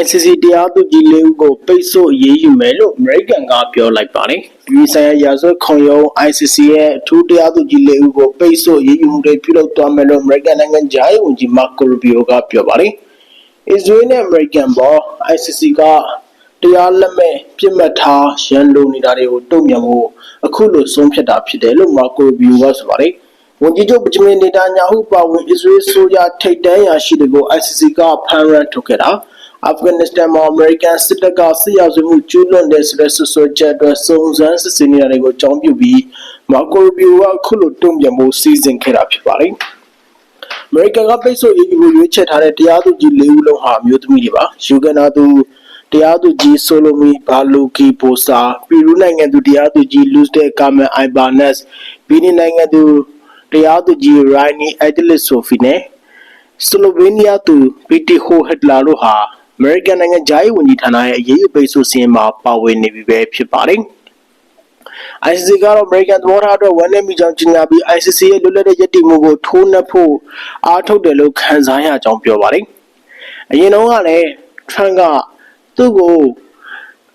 ICC တရားသူကြီးလေးဦးကိုပိတ်ဆို့အရေးယူမယ်လို့ American ကပြောလိုက်ပါတယ်။ဒီဆိုင်ရာရာဇဝတ်ခုံရုံး ICC ရဲ့အထူးတရားသူကြီးလေးဦးကိုပိတ်ဆို့အရေးယူမှုတွေပြုလုပ်သွားမယ်လို့ American နိုင်ငံသားရေးဝန်ကြီး Marco Rubio ကပြောပါတယ်။ Israel နဲ့ American ဘော ICC ကတရားလက်မဲ့ပြစ်မှတ်ထားရန်လိုနေတာတွေကိုတုံ့ပြန်ဖို့အခုလိုဆုံးဖြတ်တာဖြစ်တယ်လို့ Marco Rubio ကဆိုပါတယ်။ဝန်ကြီးချုပ်ပဂျမင်နေတာညာဟုပါဝင် Israel ဆိုရထိတ်တန်းရာရှိတွေကို ICC ကဖမ်းရန်ထုတ်ခဲ့တာ အာဖဂန်နစ္စတန်မှာ American စစ်တပ်ကစစ်ရာဇဝတ်မှုကျူးလွန်တဲ့ဆိုတဲ့ဆွဆွဲချက်အတွက်စုံစမ်းစစ်ဆေးနေတာတွေကိုအကြောင်းပြုပြီး Marco Rubio ကအခုလိုတုံ့ပြန်ဖို့စီစဉ်ခဲ့တာဖြစ်ပါတယ်။ American ကပိတ်ဆို့ရေးယူရွေးချယ်ထားတဲ့တရားသူကြီး၄ဦးလုံးဟာအမျိုးသမီးတွေပါ။ယူကန်နာသူတရားသူကြီးဆိုလိုမီဘာလူကီပိုစာပီရူးနိုင်ငံသူတရားသူကြီးလူစတဲ့ကာမန်အိုင်ဘာနက်ဘီနီနိုင်ငံသူတရားသူကြီးရိုင်းနီအက်ဒလစ်ဆိုဖီနဲ့စလိုဗေးနီးယားသူပီတီဟိုဟက်လာတို့ဟာ American နိုင်ငံဂျာယီဝန်ကြီးဌာနရဲ့အရေးယူပိတ်ဆို့စီရင်မှာပါဝင်နေပြီပဲဖြစ်ပါတယ်။ ICC ကတော့ American သဘောထားအတွက်ဝန်내မိကြောင်းကြေညာပြီး ICC ရဲ့လွတ်လပ်တဲ့ယက်တီမှုကိုထိုးနှက်ဖို့အားထုတ်တယ်လို့ခန်းစားရကြောင်းပြောပါတယ်။အရင်တုန်းကလည်း Trump ကသူ့ကို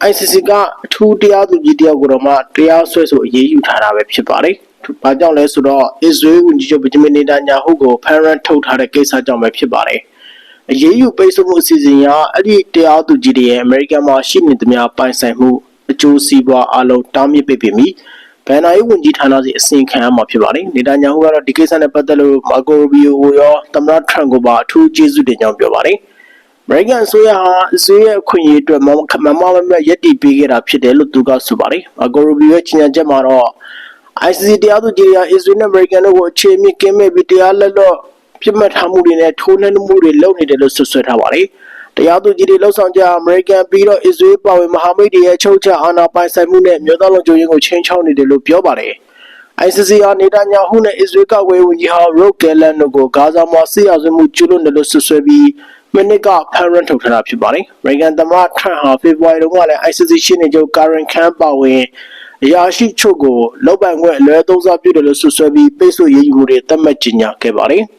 ICC ကအထူးတရားသူကြီးတယောက်ကိုတော့မှတရားစွဲဆိုအရေးယူထားတာပဲဖြစ်ပါတယ်။ဘာကြောင့်လဲဆိုတော့ Israel ဝန်ကြီးချုပ်ဗဂျမင်နေတန်ညာဟုကိုဖမ်းရန်ထုတ်ထားတဲ့ကိစ္စကြောင့်ပဲဖြစ်ပါတယ်။ အရေးယူပိတ်ဆို့မှုအစီအစဉ်အရအဲ့ဒီတရားသူကြီးတွေရဲ့ American မှာရှိနေသမျှပိုင်ဆိုင်မှုအကျိုးစီးပွားအလုံးတားမြစ်ပိတ်ပင်ပြီးဘန်နာရေးဝန်ကြီးဌာနစီအစီရင်ခံရမှာဖြစ်ပါတယ်။နေတန်ညာဟုကတော့ဒီကိစ္စနဲ့ပတ်သက်လို့မာကိုရူဘီယိုကိုရောသမ္မတထရန့်ကိုပါအထူးကျေးဇူးတင်ကြောင်းပြောပါတယ်။ American အစိုးရဟာအစိုးရအခွင့်အရေးအတွက်မမမမမရက်တီပေးခဲ့တာဖြစ်တယ်လို့သူကဆိုပါတယ်။မာကိုရူဘီယိုရဲ့ကြေညာချက်မှာတော့ ICC တရားသူကြီးတွေက Israel နဲ့ American တို့ကိုအခြေအမြစ်ကင်းမဲ့ပြီးတရားလက်လွတ် ပြစ်မှတ်ထားမှုတွေနဲ့ထိုးနှက်မှုတွေလုပ်နေတယ်လို့ဆွဆွဲထားပါတယ်။တရားသူကြီးတွေလှုပ်ဆောင်ကြ American ပြီးတော့ Israel ပါဝင်မဟာမိတ်တွေရဲ့ချုပ်ချအာဏာပိုင်ဆိုင်မှုနဲ့မြို့သားလုံခြုံရေးကိုချင်းချောင်းနေတယ်လို့ပြောပါတယ်။ ICC ဟာနေတာညာဟုနဲ့ Israel ကဝေဝန်ကြီးဟာ Rob Gallant တို့ကိုဂါဇာမှာစစ်ရာဇဝတ်မှုကျူးလွန်တယ်လို့ဆွဆွဲပြီးမိနစ်ကဖမ်းရန်ထုတ်ထားတာဖြစ်ပါတယ်။ American သမ္မတထရန့်ဟာဖေဖော်ဝါရီတုန်းကလည်း ICC ရှင်းနေချုပ် Karen Khan ပါဝင်အရာရှိချုပ်ကိုလောက်ပိုင်ခွင့်အလွဲသုံးစားပြုတယ်လို့ဆွဆွဲပြီးပိတ်ဆို့ရေးယူမှုတွေသတ်မှတ်ကြေညာခဲ့ပါတယ်။